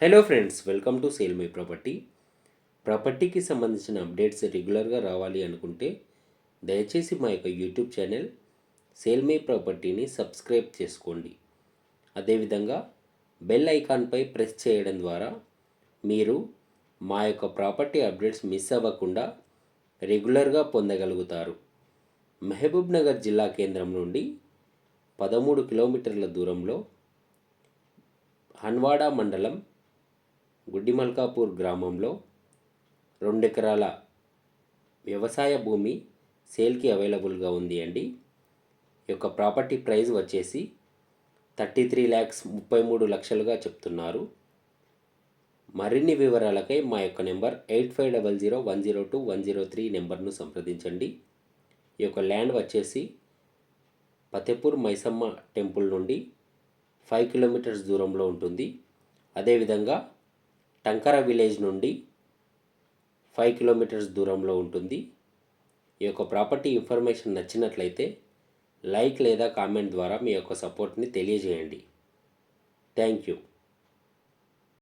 Hello friends welcome to sale my property ప్రాపర్టీకి సంబంధించిన updates రెగ్యులర్గా రావాలి అనుకుంటే దయచేసి మా యొక్క యూట్యూబ్ ఛానల్ సేల్ మై ప్రాపర్టీని సబ్స్క్రైబ్ చేసుకోండి. అదేవిధంగా బెల్ ఐకాన్పై ప్రెస్ చేయడం ద్వారా మీరు మా యొక్క ప్రాపర్టీ అప్డేట్స్ మిస్ అవ్వకుండా రెగ్యులర్గా పొందగలుగుతారు. మహబూబ్ నగర్ జిల్లా కేంద్రం నుండి పదమూడు కిలోమీటర్ల దూరంలో హన్వాడ మండలం గుడ్డిమల్కాపూర్ గ్రామంలో రెండెకరాల వ్యవసాయ భూమి సేల్కి అవైలబుల్గా ఉంది అండి. ఈ యొక్క ప్రాపర్టీ ప్రైస్ వచ్చేసి థర్టీ త్రీ ల్యాక్స్ ముప్పై మూడు లక్షలుగా చెప్తున్నారు. మరిన్ని వివరాలకై మా యొక్క number eight five double zero one zero two one zero three నెంబర్ను సంప్రదించండి. ఈ యొక్క ల్యాండ్ వచ్చేసి ఫతేపూర్ మైసమ్మ టెంపుల్ నుండి ఫైవ్ కిలోమీటర్స్ దూరంలో ఉంటుంది. అదేవిధంగా టంకర విలేజ్ నుండి ఫైవ్ కిలోమీటర్స్ దూరంలో ఉంటుంది. ఈ యొక్క ప్రాపర్టీ ఇన్ఫర్మేషన్ నచ్చినట్లయితే లైక్ లేదా కామెంట్ ద్వారా మీ యొక్క సపోర్ట్ని తెలియజేయండి. Thank you.